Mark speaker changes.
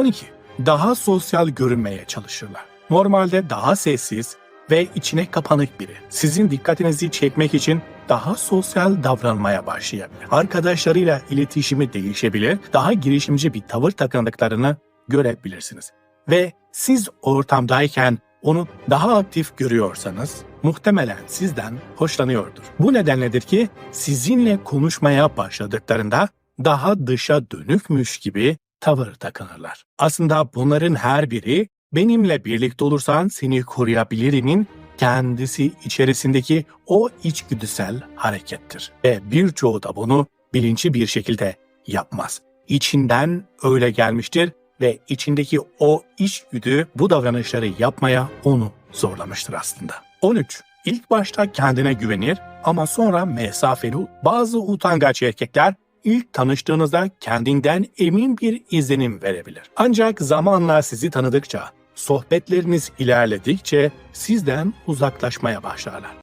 Speaker 1: 12. Daha sosyal görünmeye çalışırlar. Normalde daha sessiz ve içine kapanık biri. Sizin dikkatinizi çekmek için daha sosyal davranmaya başlayabilir. Arkadaşlarıyla iletişimi değişebilir, daha girişimci bir tavır takındıklarını görebilirsiniz. Ve siz ortamdayken onu daha aktif görüyorsanız muhtemelen sizden hoşlanıyordur. Bu nedenledir ki sizinle konuşmaya başladıklarında daha dışa dönükmüş gibi tavır takınırlar. Aslında bunların her biri benimle birlikte olursan seni koruyabilirimin kendisi içerisindeki o içgüdüsel harekettir. Ve birçoğu da bunu bilinçli bir şekilde yapmaz. İçinden öyle gelmiştir ve içindeki o içgüdü bu davranışları yapmaya onu zorlamıştır aslında. 13. İlk başta kendine güvenir ama sonra mesafeli bazı utangaç erkekler ilk tanıştığınızda kendinden emin bir izlenim verebilir. Ancak zamanla sizi tanıdıkça, sohbetleriniz ilerledikçe sizden uzaklaşmaya başlarlar.